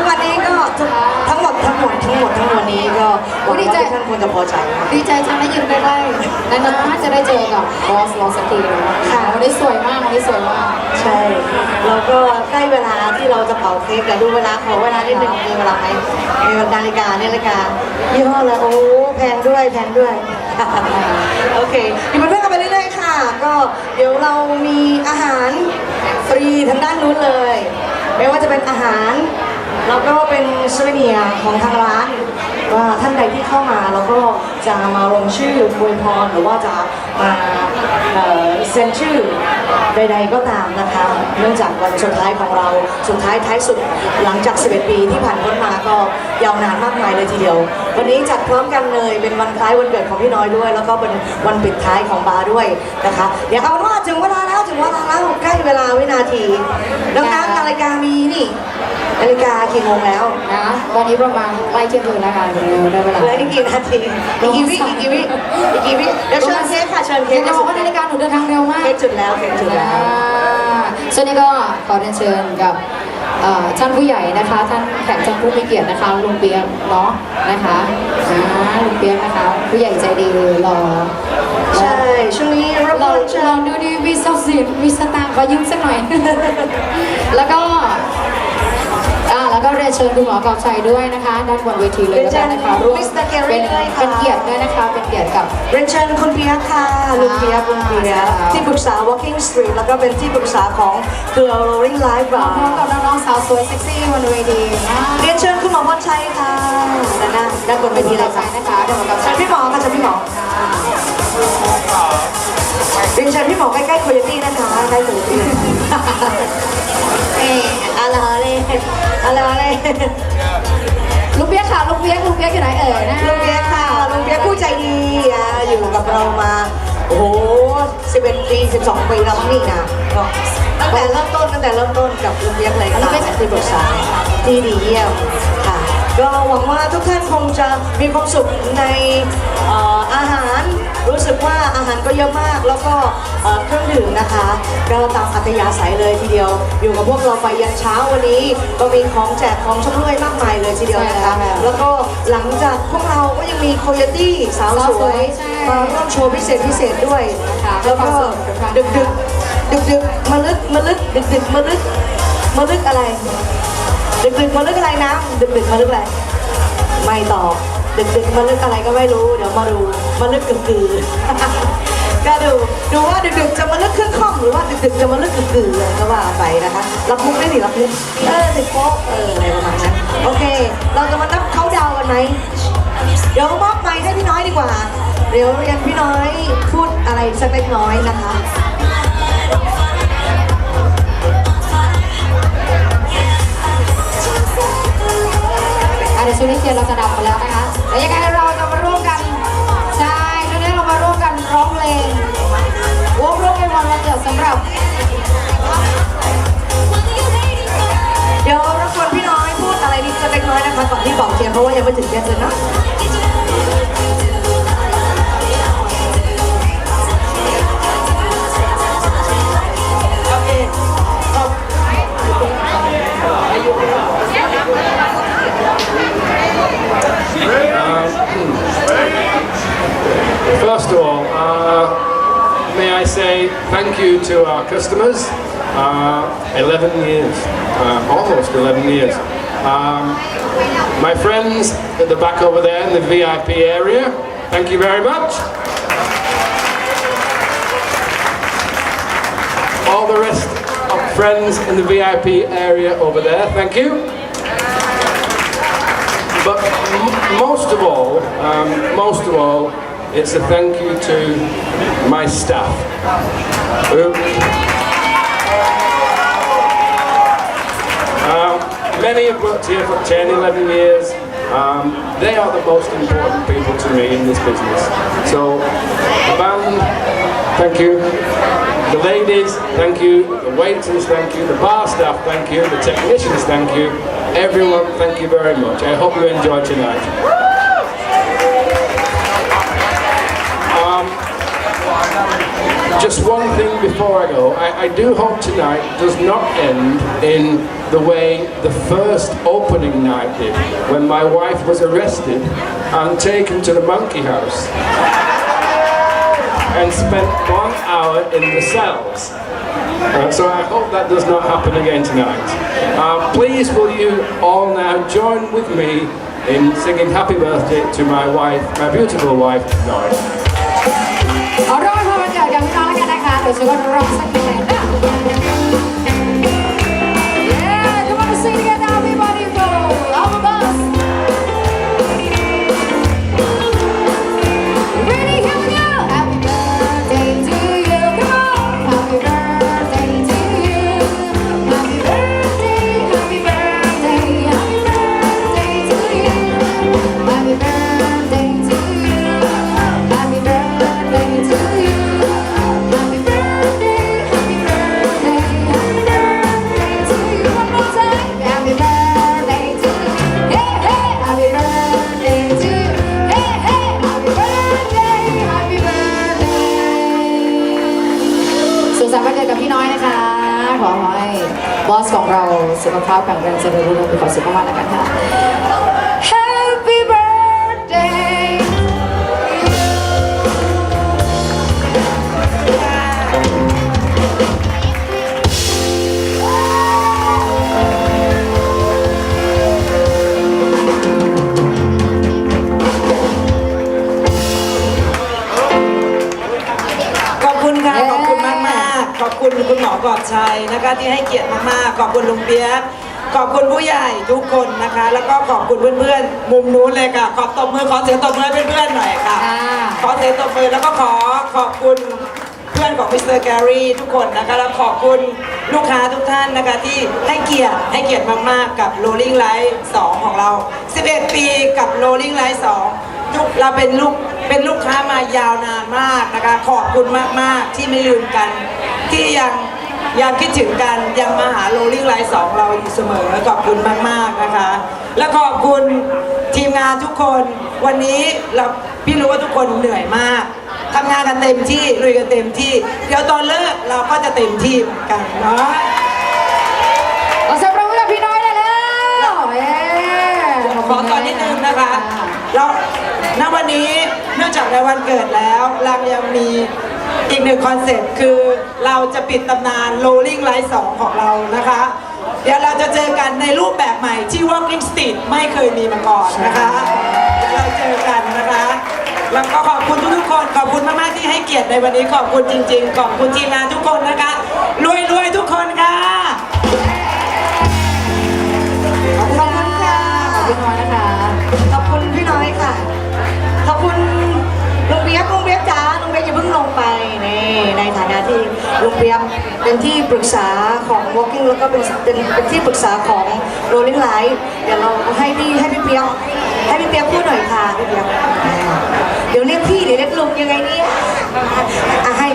ซึ่งวันนี้ก็ทุกทั้งหมดทั้งหมดทั้งหมดทั้งมวลนี้ก็หวังว่าทุกท่านควรจะพอใจนะดีใจจังได้ยืนใกล้ๆนานๆจะได้เจอกับบอสลอสตีนะค่ะวันนี้สวยมากวันนี้สวยมาก ใช่แล้วก็ใกล้เวลาที่เราจะเป่าเค้กแต่ดูเวลาขอเวลานิดนึงมีเวลาไหมมีนาฬิกาเนี่ยนาฬิกายี่ห้ออะไรโอ้แพงด้วยแพงด้วยโอเคอยู่เป็นเพื่อนกันไปเรื่อยๆค่ะ ก็เดี๋ยวเรามีอาหารฟรีทางด้านนู้นเลย ไม่ว่าจะเป็นอาหาร แล้วก็เป็นสเวเนียของทางร้านว่าท่านใดที่เข้ามาแล้วก็จะมาลงชื่ออวยพรหรือว่าจะมาเซ็นชื่อใด ๆก็ตามนะคะ เนื่องจากวันสุดท้ายของเราสุดท้ายท้ายสุดหลังจาก 11 ปีที่ผ่านพ้นมาก็ยาวนานมากมายเลยทีเดียว วันนี้จัดพร้อมกันเลยเป็นวันคล้ายวันเกิดของพี่น้อยด้วย แล้วก็เป็นวันปิดท้ายของบาร์ด้วยนะคะเดี๋ยวเอาว่าถึงเวลาแล้ วถึงเวลาแล้วใกล้เวลาวินาทีน้องๆนาฬิกามีนี่นาฬิกากี่โมงแล้วนะตอนนี้ประมาณใกล้เที่ยงคืนแล้วค่ะเดี๋ยวได้เวลาเหลืออีกกี่นาทีอีกกี่วิอีกกี่วิอีกกี่วิเดี๋ยวเชิญเค้กค่ะเชิญเค้เค้กกจะบอกว่านาฬิกาหนูเดินทางเร็วมากเค้กจุดแล้วเค้กจุดแล้วอ่าส่วนนี้ก็ขอเรียนเชิญกับเอ่อ ท่านผู้ใหญ่นะคะ ท่านแขกท่านผู้มีเกียรตินะคะลุงเปียกเนาะนะคะอ่าลุงเปียกนะคะ ผู้ใหญ่ใจดีรอใช่ช่วงนี้รับเราเราเชิเราญดูดีมีทรัพย์สินมีสตางค์ขอยืมสักหน่อย แล้วก็อ่า แล้วก็เรียนเชิญคุณหมอกอบชัยด้วยนะคะ ด้านบนเวทีเลยแล้วกันนะคะร่วมเป็นเป็นเกียรติด้วยนะคะ เป็นเกียรติกับเรียนเชิญคุณเปียกค่ะลุงเปียกลุงเปียกที่ปรึกษา Walking Street แล้วก็เป็นที่ปรึกษาของเครือ Rolling Live พร้อ Bar มกับน้องๆสาวสวยเซ็กซี่บนเวทีนะเรียนเชิญคุณหมอพรชัยค่ะด้านหน้าด้านบนเวทีเลยค่ะนะคะเดี๋ยวกับเชิญพี่หมอค่ะเชิญพี่หมอเรียนเชิญพี่หมอใกล้ๆโคโยตี้นะคะใกล้โคโยตี้เอออะไร เลยอะไรเลยลุงเปียกค่ะลุงเปียกลุงเปียกอยู่ไหนเอ่ยนะลุงเปียกค่ะลุงเปียกผู้ใจดีอะอยู่กับเรามา โอ้โห11ปี12ปีแล้วมั้งนี่นะก็ตั้งแต่เริ่มต้นตั้งแต่เริ่มต้นกับลุงเปียกเลยค่ะเป็นที่ปรึกษาที่ดีเยี่ยมค่ะ ก็หวังว่าทุกท่านคงจะมีความสุขในเอ่ออาหาร รู้สึกว่าอาหารก็เยอะมาก แล้วก็เอ่อเครื่องดื่มนะคะก็ตามอัธยาศัยเลยทีเดียว อยู่กับพวกเราไปยันเช้าวันนี้ ก็มีของแจกของชำร่วยมากมายเลยทีเดียวนะคะแล้วก็หลังจากพวกเราก็ยังมีโคโยตี้สาวสวยมาร่วมโชว์พิเศษพิเศษด้วยแล้วก็ดึกดึกดึกดึกๆมาลึกมาลึกดึกดึกๆมาลึกมาลึกอะไร ดึกดึกๆมาลึกอะไรนะดึกดึกๆมาลึกอะไรไม่ตอบดึกดึกๆมาลึกอะไรก็ไม่รู้ เดี๋ยวมาดูมาลึกกึ่งกือก็ดูดูว่าดึกดึกๆจะมาลึกขึ้นข้อมหรือว่าดึกดึกๆจะมาลึกกึ่งกือเลยก็ว่าไปนะคะรับมุกได้หนิรับมุกเออติดโป๊ะเอออะไรประมาณนั้นโอเค เราจะมานับเขาดาวกันไหมเดี๋ยวมอบไมค์ให้พี่น้อยดีกว่า เดี๋ยวเรียนพี่น้อยพูดอะไรสักเล็กน้อยนะคะ ชุดที่เชียนเราจะดับหมดแล้วนะคะแต่ยังไงเราจะมาร่วมกัน ใช่ตอนนี้เรามาร่วมกันร้องเพลงวงร่วมเป็นวันวันเกิดสำหรับ เดี๋ยวรบกวนพี่น้อยพูดอะไรนิดจะเล็กน้อยนะคะก่อนที่บอกเชียนเพราะว่ายังไม่ถึงเชียนเลยเนาะ our customers. Uh, 11 years, uh, almost 11 years. Um, my friends at the back over there in the VIP area, thank you very much. All the rest of friends in the VIP area over there, thank you. But most of all, um, most of all, it's a thank you to my staff. who- Um, many have worked here for 10, 11 years. Um, they are the most important people to me in this business. So, the band, thank you. The ladies, thank you. The waiters, thank you. The bar staff, thank you. The technicians, thank you. Everyone, thank you very much. I hope you enjoy tonight. Before I go. I, I do hope tonight does not end in the way the first opening night did, when my wife was arrested and taken to the monkey house and spent one hour in the cells. Uh, so I hope that does not happen again tonight. Uh, please will you all now join with me in singing happy birthday to my wife, my beautiful wife, Nora. แล้วกันนะค บอสของเราสุขภาพแข็งแรงเจริญรุ่งเรืองมีความสุขมากๆแล้วกันค่ะ คุณคุณหมอกอบชัยนะคะที่ให้เกียรติมากๆขอบคุณลุงเปียกขอบคุณผู้ใหญ่ทุกคนนะคะ แล้วก็ขอบคุณเพื่อนๆ มุมนู้นเลยค่ะ ขอตบมือขอเสียงตบมือให้เพื่อนๆหน่อยค่ะค่ะ ขอเสียงตบมือแล้วก็ขอขอบคุณเพื่อนของมิสเตอร์แกรี่ทุกคนนะคะแล้วขอบคุณลูกค้าทุกท่านนะคะที่ให้เกียรติให้เกียรติมากๆกับ Rolling Light 2 ของเรา 11 ปีกับ Rolling Light 2ทุกเราเป็นลูกเป็นลูกค้ามายาวนานมากนะคะ ขอบคุณมากๆที่ไม่ลืมกัน ที่ยังยังคิดถึงกันยังมาหา Rolling Light 2เราอยู่เสมอขอบคุณมาก ๆ นะคะ และขอบคุณทีมงานทุกคนวันนี้เราพี่รู้ว่าทุกคนเหนื่อยมากทำงานกันเต็มที่ลุยกันเต็มที่ เดี๋ยวตอนเลิกเราก็จะเต็มที่เหมือนกันเนาะขอเสียงปรบมือกับพี่น้อยหน่อยแล้วเย้ขอตอนนิดนึงนะคะเราณวันนี้เนื่องจากในวันเกิดแล้วเรายังมี อีกหนึ่งคอนเซ็ปต์คือเราจะปิดตำนาน Rolling Light 2 ของเรานะคะ เดี๋ยวเราจะเจอกันในรูปแบบใหม่ที่ Walking Street ไม่เคยมีมาก่อนนะคะเดี๋ยวเราเจอกันนะคะ แล้วก็ขอบคุณทุกๆคน ขอบคุณมากๆที่ให้เกียรติในวันนี้ขอบคุณจริง ๆ ขอบคุณทีมงานทุกคนนะคะรวยๆทุกคนค่ะ ในฐานะที่ลุงเปียกเป็นที่ปรึกษาของ Walking แล้วก็เป็นเป็นเป็นที่ปรึกษาของ Rolling Light เดี๋ยวเราให้พี่ให้พี่เปียกให้พี่เปียกพูดหน่อยค่ะพี่เปียกเดี๋ยวเรียกพี่เดี๋ยวเรียกลุงยังไงเนี่ยอะให้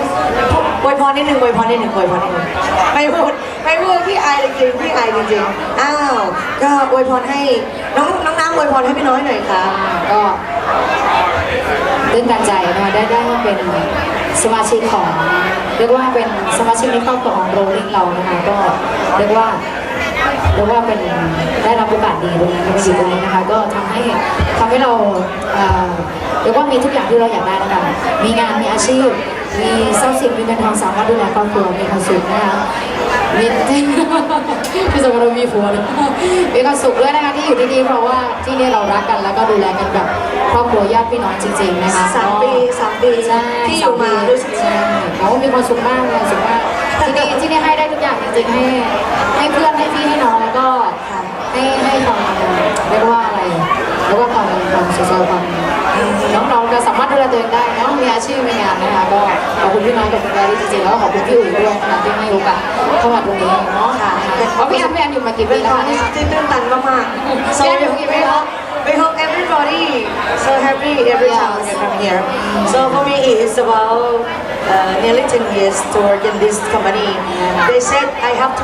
พูดอวยพรนิดหนึ่งอวยพรนิดหนึ่งอวยพรนิดหนึ่งไม่พูดไม่พูดพี่อายจริงพี่อายจริงๆอ้าวก็อวยพรให้น้องน้องน้ำอวยพรให้พี่น้อยหน่อยค่ะก็ ตื่นตันใจนะคะได้ได้มาเป็นสมาชิกของเรียกว่าเป็นสมาชิกในครอบครัวของโรลลิงเรานะคะก็เรียกว่าเรียกว่าเป็นได้รับโอกาสดีตรงนี้มาอยู่ตรงนี้นะคะ ก็ทำให้ทำให้เราเอ่อเรียกว่ามีทุกอย่างที่เราอยากได้นะคะมีงานมีอาชีพ มีทรัพย์สินมีเงินทองสามารถดูแลครอบครัวมีความสุขนะคะ มีพี่สมรมีผัวเลยมีความสุขด้วยนะคะที่อยู่ที่นี่เพราะว่าที่นี่เรารักกันแล้วก็ดูแลกันแบบครอบครัวญาติพี่น้องจริงๆนะคะสามปีสามปีใช่ที่อยู่มารู้สึกใช่เขามีความสุขมากมีความสุขมากที่นี่ที่นี่ให้ได้ทุกอย่างจริงๆให้ให้เพื่อนให้พี่ให้น้องแล้วก็ให้ให้ความเรียกว่าอะไรเรียกว่าความความสุขความ น้องๆจะสามารถดูแลตัวเองได้เนาะมีอาชีพมีงานนะคะก็ขอบคุณพี่น้องกับคุณแม่จริงๆแล้วก็ขอบคุณพี่อุ๋ยด้วยนะคะที่ให้โอกาสเข้ามาตรงนี้เนาะค่ะเพราะพี่แอมพี่แอมอยู่มากี่เป็ปีนแล้วความคะเนี่ยที่ตื่นตันมากๆ so พี่แอมอยู่กี่ปี we แล้ว hope we hope everybody so happy every time when you come here so for me it's about uh, nearly 10 years to work in this company they said I have to